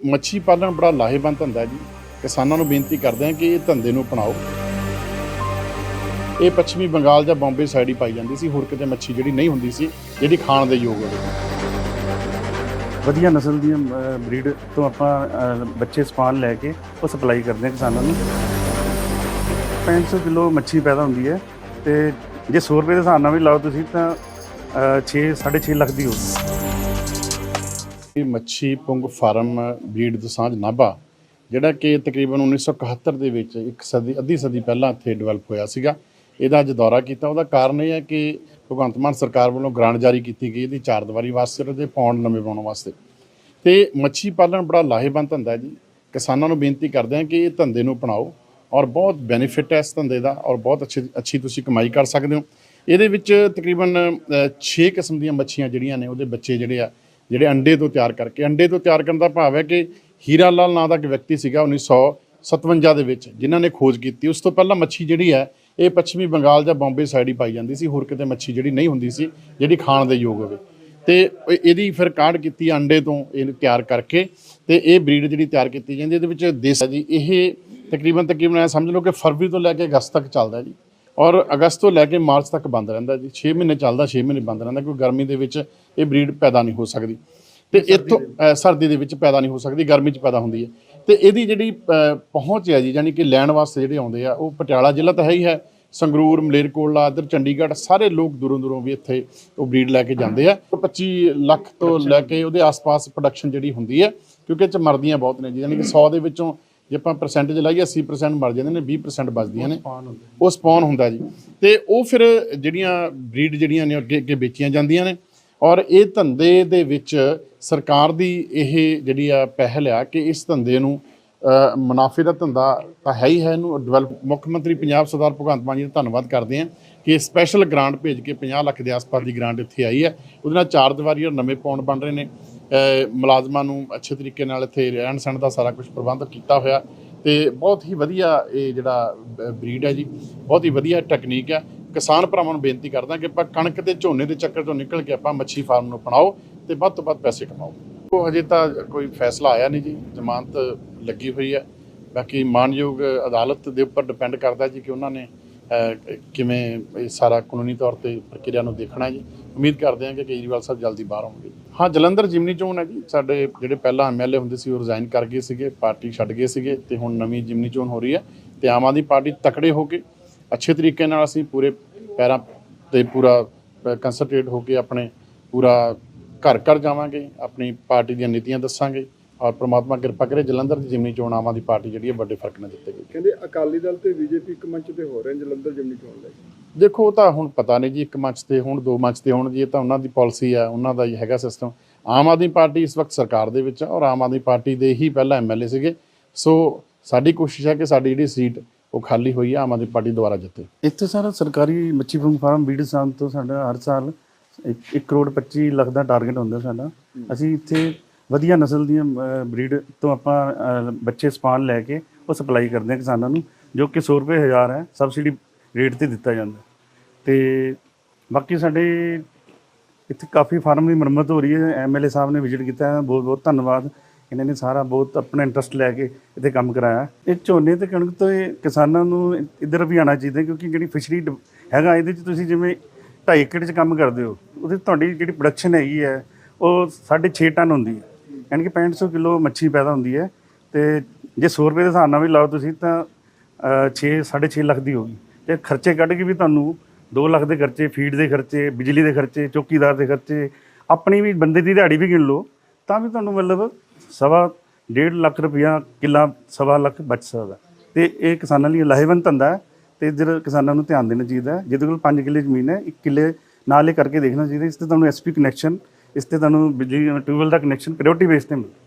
ਮੱਛੀ ਪਾਲਣ ਬੜਾ ਲਾਹੇਵੰਦ ਧੰਦਾ ਜੀ। ਕਿਸਾਨਾਂ ਨੂੰ ਬੇਨਤੀ ਕਰਦੇ ਹਾਂ ਕਿ ਇਹ ਧੰਦੇ ਨੂੰ ਅਪਣਾਓ। ਇਹ ਪੱਛਮੀ ਬੰਗਾਲ ਜਾਂ ਬੰਬੇ ਸਾਈਡ ਹੀ ਪਾਈ ਜਾਂਦੀ ਸੀ। ਹੋਰ ਕਿਤੇ ਮੱਛੀ ਜਿਹੜੀ ਨਹੀਂ ਹੁੰਦੀ ਸੀ ਜਿਹੜੀ ਖਾਣ ਦੇ ਯੋਗ ਹੋਵੇ। ਵਧੀਆ ਨਸਲ ਦੀ ਬਰੀਡ ਤੋਂ ਆਪਾਂ ਅ, ਬੱਚੇ ਸਪਾਨ ਲੈ ਕੇ ਉਹ ਸਪਲਾਈ ਕਰਦੇ ਹਾਂ ਕਿਸਾਨਾਂ ਨੂੰ। 500 ਕਿਲੋ ਮੱਛੀ ਪੈਦਾ ਹੁੰਦੀ ਹੈ ਤੇ ਜੇ 100 ਰੁਪਏ ਦੇ ਹਿਸਾਬ ਨਾਲ ਵੀ ਲਾਓ ਤੁਸੀਂ ਤਾਂ 6 6.5 ਲੱਖ ਦੀ ਹੋਊਗੀ। ਮੱਛੀ ਪੁੰਗ ਫਾਰਮ ਬਰੀਡ ਦਸਾਂਝ ਨਾਭਾ, ਜਿਹੜਾ ਕਿ ਤਕਰੀਬਨ 1971 ਦੇ ਵਿੱਚ ਇੱਕ ਸਦੀ, ਅੱਧੀ ਸਦੀ ਪਹਿਲਾਂ ਇੱਥੇ ਡਿਵੈਲਪ ਹੋਇਆ ਸੀਗਾ। ਇਹਦਾ ਅੱਜ ਦੌਰਾ ਕੀਤਾ। ਉਹਦਾ ਕਾਰਨ ਇਹ ਹੈ ਕਿ ਭਗਵੰਤ ਮਾਨ ਸਰਕਾਰ ਵੱਲੋਂ ਗ੍ਰਾਂਟ ਜਾਰੀ ਕੀਤੀ ਗਈ। ਇਹਦੀ ਚਾਰ ਦੀਵਾਰੀ ਵਾਸਤੇ ਤੇ ਪੌਂਡ ਨਵੇਂ ਬਣਾਉਣ ਵਾਸਤੇ। ਤੇ ਮੱਛੀ ਪਾਲਣ ਬੜਾ ਲਾਹੇਵੰਦ ਧੰਦਾ ਹੈ ਜੀ। ਕਿਸਾਨਾਂ ਨੂੰ ਬੇਨਤੀ ਕਰਦੇ ਹਾਂ ਕਿ ਇਹ ਧੰਦੇ ਨੂੰ ਅਪਣਾਓ ਔਰ ਬਹੁਤ ਬੈਨੀਫਿਟ ਹੈ ਇਸ ਧੰਦੇ ਦਾ ਔਰ ਬਹੁਤ ਅੱਛੀ ਅੱਛੀ ਤੁਸੀਂ ਕਮਾਈ ਕਰ ਸਕਦੇ ਹੋ। ਇਹਦੇ ਵਿੱਚ ਤਕਰੀਬਨ 6 ਕਿਸਮ ਦੀਆਂ ਮੱਛੀਆਂ ਜਿਹੜੀਆਂ ਨੇ, ਉਹਦੇ ਬੱਚੇ ਜਿਹੜੇ ਆ ਜਿਹੜੇ ਅੰਡੇ ਤੋਂ ਤਿਆਰ ਕਰਕੇ, ਅੰਡੇ ਤੋਂ ਤਿਆਰ ਕਰਨ ਦਾ ਭਾਵ ਹੈ ਕਿ ਹੀਰਾ ਲਾਲ ਨਾਂ ਦਾ ਇੱਕ ਵਿਅਕਤੀ ਸੀਗਾ 1957 ਦੇ ਵਿੱਚ, ਜਿਨ੍ਹਾਂ ਨੇ ਖੋਜ ਕੀਤੀ। ਉਸ ਤੋਂ ਪਹਿਲਾਂ ਮੱਛੀ ਜਿਹੜੀ ਹੈ, ਇਹ ਪੱਛਮੀ ਬੰਗਾਲ ਜਾਂ ਬੰਬੇ ਸਾਈਡ ਹੀ ਪਾਈ ਜਾਂਦੀ ਸੀ। ਹੋਰ ਕਿਤੇ ਮੱਛੀ ਜਿਹੜੀ ਨਹੀਂ ਹੁੰਦੀ ਸੀ, ਜਿਹੜੀ ਖਾਣ ਦੇ ਯੋਗ ਹੋਵੇ। ਤੇ ਇਹਦੀ ਫਿਰ ਕਾਢ ਕੀਤੀ ਅੰਡੇ ਤੋਂ, ਇਹਨੂੰ ਤਿਆਰ ਕਰਕੇ ਤੇ ਇਹ ਬਰੀਡ ਜਿਹੜੀ ਤਿਆਰ ਕੀਤੀ ਜਾਂਦੀ ਇਹਦੇ ਵਿੱਚ ਦੇਸ ਹੈ ਜੀ ਇਹ ਤਕਰੀਬਨ ਤਕਰੀਬਨ ਐ ਸਮਝ ਲਓ ਕਿ ਫਰਵਰੀ ਤੋਂ ਲੈ ਕੇ ਅਗਸਤ ਤੱਕ ਚੱਲਦਾ ਜੀ। ਔਰ ਅਗਸਤ ਤੋਂ ਲੈ ਕੇ ਮਾਰਚ ਤੱਕ ਬੰਦ ਰਹਿੰਦਾ ਜੀ। 6 ਮਹੀਨੇ ਚੱਲਦਾ 6 ਮਹੀਨੇ ਬੰਦ ਰਹਿੰਦਾ ਕਿਉਂਕਿ ਗਰਮੀ ਦੇ ਵਿੱਚ ਇਹ ਬਰੀਡ ਪੈਦਾ ਨਹੀਂ ਹੋ ਸਕਦੀ। ਤੇ ਇੱਥੋਂ ਸਰਦੀ ਦੇ ਵਿੱਚ ਪੈਦਾ ਨਹੀਂ ਹੋ ਸਕਦੀ ਗਰਮੀ 'ਚ ਪੈਦਾ ਹੁੰਦੀ ਹੈ। ਤੇ ਇਹਦੀ ਜਿਹੜੀ ਪਹੁੰਚ ਹੈ ਜੀ ਯਾਨੀ ਕਿ ਲੈਣ ਵਾਸਤੇ ਜਿਹੜੇ ਆਉਂਦੇ ਆ ਉਹ ਪਟਿਆਲਾ ਜ਼ਿਲ੍ਹਾ ਤਾਂ ਹੈ ਹੀ ਹੈ। ਸੰਗਰੂਰ ਮਲੇਰਕੋਟਲਾ ਇੱਧਰ ਚੰਡੀਗੜ੍ਹ ਸਾਰੇ ਲੋਕ ਦੂਰੋਂ ਦੂਰੋਂ ਵੀ ਇੱਥੇ ਉਹ ਬਰੀਡ ਲੈ ਕੇ ਜਾਂਦੇ ਆ। 25 ਲੱਖ ਤੋਂ ਲੈ ਕੇ ਉਹਦੇ ਆਸ-ਪਾਸ ਪ੍ਰੋਡਕਸ਼ਨ ਜਿਹੜੀ ਹੁੰਦੀ ਹੈ ਕਿਉਂਕਿ ਇਹ ਚ ਮਰਦੀਆਂ ਬਹੁਤ ਨੇ ਜੀ ਯਾਨੀ ਕਿ 100 ਦੇ ਵਿੱਚੋਂ ਜੇ ਆਪਾਂ ਪਰਸੈਂਟੇਜ ਲਾਈਏ 80% ਮਰ ਜਾਂਦੇ ਨੇ 20% ਬਚਦੀਆਂ ਨੇ। ਉਹ ਸਪੌਨ ਹੁੰਦਾ ਜੀ। ਤੇ ਉਹ ਫਿਰ ਜਿਹੜੀਆਂ ਬਰੀਡ ਜਿਹੜੀਆਂ ਨੇ ਅੱਗੇ ਅੱਗੇ ਵੇਚੀਆਂ ਜਾਂਦੀਆਂ ਨੇ। ਔਰ ਇਹ ਧੰਦੇ ਦੇ ਵਿੱਚ ਸਰਕਾਰ ਦੀ ਇਹ ਜਿਹੜੀ ਆ ਪਹਿਲ ਆ ਕਿ ਇਸ ਧੰਦੇ ਨੂੰ ਮੁਨਾਫੇ ਦਾ ਧੰਦਾ ਤਾਂ ਹੈ ਹੀ ਹੈ ਇਹਨੂੰ। ਡਿਵੈਲਪ ਮੁੱਖ ਮੰਤਰੀ ਪੰਜਾਬ ਸਰਦਾਰ ਭਗਵੰਤ ਮਾਨ ਜੀ ਦਾ ਧੰਨਵਾਦ ਕਰਦੇ ਹਾਂ ਕਿ ਸਪੈਸ਼ਲ ਗ੍ਰਾਂਟ ਭੇਜ ਕੇ 50 ਲੱਖ ਦੇ ਆਸ-ਪਾਸ ਦੀ ਗ੍ਰਾਂਟ ਇੱਥੇ ਆਈ ਹੈ। ਉਹਦੇ ਨਾਲ ਚਾਰ ਦੀਵਾਰੀ ਔਰ ਨਵੇਂ ਪੌਂਡ ਬਣ ਰਹੇ ਨੇ। ਮੁਲਾਜ਼ਮਾਂ ਨੂੰ ਅੱਛੇ ਤਰੀਕੇ ਨਾਲ ਇੱਥੇ ਰਹਿਣ ਸਹਿਣ ਦਾ ਸਾਰਾ ਕੁਝ ਪ੍ਰਬੰਧ ਕੀਤਾ ਹੋਇਆ ਤੇ ਬਹੁਤ ਹੀ ਵਧੀਆ ਇਹ ਜਿਹੜਾ ਬਰੀਡ ਹੈ ਜੀ, ਬਹੁਤ ਹੀ ਵਧੀਆ ਟੈਕਨੀਕ ਹੈ। ਕਿਸਾਨ ਭਰਾਵਾਂ ਨੂੰ ਬੇਨਤੀ ਕਰਦਾ ਕਿ ਆਪਾਂ ਕਣਕ ਤੇ ਝੋਨੇ ਦੇ ਚੱਕਰ ਤੋਂ ਨਿਕਲ ਕੇ ਆਪਾਂ ਮੱਛੀ ਫਾਰਮ ਨੂੰ ਅਪਣਾਓ ਤੇ ਵੱਧ ਤੋਂ ਵੱਧ ਪੈਸੇ ਕਮਾਓ। ਉਹ ਹਜੇ ਤਾਂ ਕੋਈ ਫੈਸਲਾ ਆਇਆ ਨਹੀਂ ਜੀ, ਜ਼ਮਾਨਤ ਲੱਗੀ ਹੋਈ ਹੈ। ਬਾਕੀ ਮਾਨਯੋਗ ਅਦਾਲਤ ਦੇ ਉੱਪਰ ਡਿਪੈਂਡ ਕਰਦਾ ਜੀ ਕਿ ਉਹਨਾਂ ਨੇ ਕਿਵੇਂ ਇਹ ਸਾਰਾ ਕਾਨੂੰਨੀ ਤੌਰ ਤੇ ਪ੍ਰਕਿਰਿਆ ਨੂੰ ਦੇਖਣਾ ਜੀ। ਉਮੀਦ ਕਰਦੇ ਹਾਂ ਕਿ ਕੇਜਰੀਵਾਲ ਸਾਹਿਬ ਜਲਦੀ ਬਾਹਰ ਆਉਣਗੇ। ਹਾਂ, ਜਲੰਧਰ ਜਿਮਨੀ ਚੋਣ ਹੈ ਜੀ। ਸਾਡੇ ਜਿਹੜੇ ਪਹਿਲਾਂ ਐਮਐਲਏ ਹੁੰਦੇ ਸੀ, ਉਹ ਰਿਜ਼ਾਈਨ ਕਰ ਗਏ ਸੀਗੇ, ਪਾਰਟੀ ਛੱਡ ਗਏ ਸੀਗੇ ਤੇ ਹੁਣ ਨਵੀਂ ਜਿਮਨੀ ਚੋਣ ਹੋ ਰਹੀ ਹੈ ਤੇ ਆਮ ਆਦਮੀ ਪਾਰਟੀ ਤਕੜੇ ਹੋ ਕੇ ਅੱਛੇ ਤਰੀਕੇ ਨਾਲ ਅਸੀਂ ਪੂਰੇ ਪੈਰਾਂ ਤੇ ਪੂਰਾ ਕੰਸੰਟਰੇਟ ਹੋ ਕੇ ਆਪਣੇ ਪੂਰਾ ਘਰ ਘਰ ਜਾਵਾਂਗੇ, ਆਪਣੀ ਪਾਰਟੀ ਦੀਆਂ ਨੀਤੀਆਂ ਦੱਸਾਂਗੇ। ਔਰ ਪ੍ਰਮਾਤਮਾ ਕਿਰਪਾ ਕਰੇ ਜਲੰਧਰ ਦੀ ਜਿਮਨੀ ਚੋਣ ਆਮ ਆਦਮੀ ਪਾਰਟੀ ਜਿਹੜੀ ਹੈ ਵੱਡੇ ਫ਼ਰਕ ਨਾਲ ਜਿੱਤੇਗੀ ਕਹਿੰਦੇ ਅਕਾਲੀ ਦਲ ਤੇ ਬੀਜੇਪੀ ਇੱਕ ਮੰਚ ਤੇ ਹੋ ਰਹੇ ਨੇ ਜਲੰਧਰ ਜਿਮਨੀ ਚੋਣ ਲਈ। ਦੇਖੋ ਉਹ ਤਾਂ ਹੁਣ ਪਤਾ ਨਹੀਂ ਜੀ ਇੱਕ ਮੰਚ ਤੇ ਹੁਣ ਦੋ ਮੰਚ ਤੇ ਹੁਣ ਜੀ ਇਹ ਤਾਂ ਉਹਨਾਂ ਦੀ ਪਾਲਿਸੀ ਆ ਉਹਨਾਂ ਦਾ ਹੀ ਹੈਗਾ ਸਿਸਟਮ ਆਮ ਆਦਮੀ ਪਾਰਟੀ ਇਸ ਵਕਤ ਸਰਕਾਰ ਦੇ ਵਿੱਚ ਆ ਔਰ ਆਮ ਆਦਮੀ ਪਾਰਟੀ ਦੇ ਹੀ ਪਹਿਲਾਂ ਐਮਐਲਏ ਸੀਗੇ। ਸੋ ਸਾਡੀ ਕੋਸ਼ਿਸ਼ ਹੈ ਕਿ ਸਾਡੀ ਜਿਹੜੀ ਸੀਟ ਉਹ ਖਾਲੀ ਹੋਈ ਹੈ ਆਮ ਆਦਮੀ ਪਾਰਟੀ ਦੁਬਾਰਾ ਜਿੱਤੇ। ਇੱਥੇ ਸਾਰਾ ਸਰਕਾਰੀ ਮੱਛੀ ਫਾਰਮ ਬੀਡ ਸਾਨ ਤੋਂ ਸਾਡਾ ਹਰ ਸਾਲ 1 ਕਰੋੜ 25 ਲੱਖ ਦਾ ਟਾਰਗੇਟ ਹੁੰਦਾ ਸਾਡਾ। ਅਸੀਂ ਇੱਥੇ ਵਧੀਆ ਨਸਲ ਦੀਆਂ ਬਰੀਡ ਤੋਂ ਆਪਾਂ ਅ, ਬੱਚੇ ਸਪਾਨ ਲੈ ਕੇ ਉਹ ਸਪਲਾਈ ਕਰਦੇ ਹਾਂ ਕਿਸਾਨਾਂ ਨੂੰ ਜੋ ਕਿ 100 ਰੁਪਏ ਹਜ਼ਾਰ ਹੈ ਸਬਸਿਡੀ ਰੇਟ ਤੇ ਦਿੱਤਾ ਜਾਂਦਾ। ਤੇ ਬਾਕੀ ਸਾਡੇ ਇੱਥੇ ਕਾਫੀ ਫਾਰਮ ਦੀ ਮੁਰੰਮਤ ਹੋ ਰਹੀ ਹੈ ਐਮਐਲਏ ਸਾਹਿਬ ਨੇ ਵਿਜ਼ਿਟ ਕੀਤਾ ਹੈ ਬਹੁਤ ਬਹੁਤ ਧੰਨਵਾਦ। ਇਹਨਾਂ ਨੇ ਸਾਰਾ ਬਹੁਤ ਆਪਣਾ ਇੰਟਰਸਟ ਲੈ ਕੇ ਇੱਥੇ ਕੰਮ ਕਰਾਇਆ। ਇਹ ਝੋਨੇ ਤੇ ਕਣਕ ਤੋਂ ਇਹ ਕਿਸਾਨਾਂ ਨੂੰ ਇੱਧਰ ਵੀ ਆਉਣਾ ਚਾਹੀਦਾ ਕਿਉਂਕਿ ਜਿਹੜੀ ਫਿਸ਼ਰੀ ਡਿਪ ਹੈਗਾ ਇਹਦੇ 'ਚ ਤੁਸੀਂ ਜਿਵੇਂ 2.5 ਏਕੜ 'ਚ ਕੰਮ ਕਰਦੇ ਹੋ ਉਹਦੇ 'ਚ ਤੁਹਾਡੀ ਜਿਹੜੀ ਪ੍ਰੋਡਕਸ਼ਨ ਹੈਗੀ ਹੈ ਉਹ 6.5 ਟਨ ਹੁੰਦੀ ਹੈ। ਯਾਨੀ ਕਿ 6500 ਕਿਲੋ ਮੱਛੀ ਪੈਦਾ ਹੁੰਦੀ ਹੈ ਤੇ ਜੇ 100 ਰੁਪਏ ਦੇ ਹਿਸਾਬ ਨਾਲ ਵੀ ਲਾਓ ਤੁਸੀਂ ਤਾਂ 6 6.5 ਲੱਖ ਦੀ ਹੋਗੀ ਤੇ ਖਰਚੇ ਕੱਢ ਕੇ ਵੀ ਤੁਹਾਨੂੰ 2 ਲੱਖ ਦੇ ਖਰਚੇ, ਫੀਡ ਦੇ ਖਰਚੇ, ਬਿਜਲੀ ਦੇ ਖਰਚੇ, ਚੌਕੀਦਾਰ ਦੇ ਖਰਚੇ, ਆਪਣੀ ਵੀ ਬੰਦੇ ਦੀ ਦਿਹਾੜੀ ਵੀ ਗਿਣ ਲਓ, ਤਾਂ ਵੀ ਤੁਹਾਨੂੰ ਮਤਲਬ ਸਵਾ ਡੇਢ ਲੱਖ ਰੁਪਇਆ ਕਿੱਲਾ, ਸਵਾ ਲੱਖ ਬਚ ਸਕਦਾ। ਤੇ ਇਹ ਕਿਸਾਨਾਂ ਲਈ ਲਾਹੇਵੰਦ ਧੰਦਾ ਹੈ ਤੇ ਇੱਧਰ ਕਿਸਾਨਾਂ ਨੂੰ ਧਿਆਨ ਦੇਣਾ ਚਾਹੀਦਾ ਜਿਹਦੇ ਕੋਲ 5 ਕਿੱਲੇ ਜ਼ਮੀਨ ਹੈ 1 ਕਿੱਲੇ ਨਾਲੇ ਕਰਕੇ ਦੇਖਣਾ ਚਾਹੀਦਾ ਇਸ ਤੇ ਤੁਹਾਨੂੰ ਐਸਪੀ ਕਨੈਕਸ਼ਨ ਇਸ ਤੇ ਤੁਹਾਨੂੰ ਬਿਜਲੀ ਟਿਊਬਵੈਲ ਦਾ ਕਨੈਕਸ਼ਨ ਪ੍ਰਾਇੋਰਟੀ ਬੇਸ ਤੇ ਮਿਲਦਾ।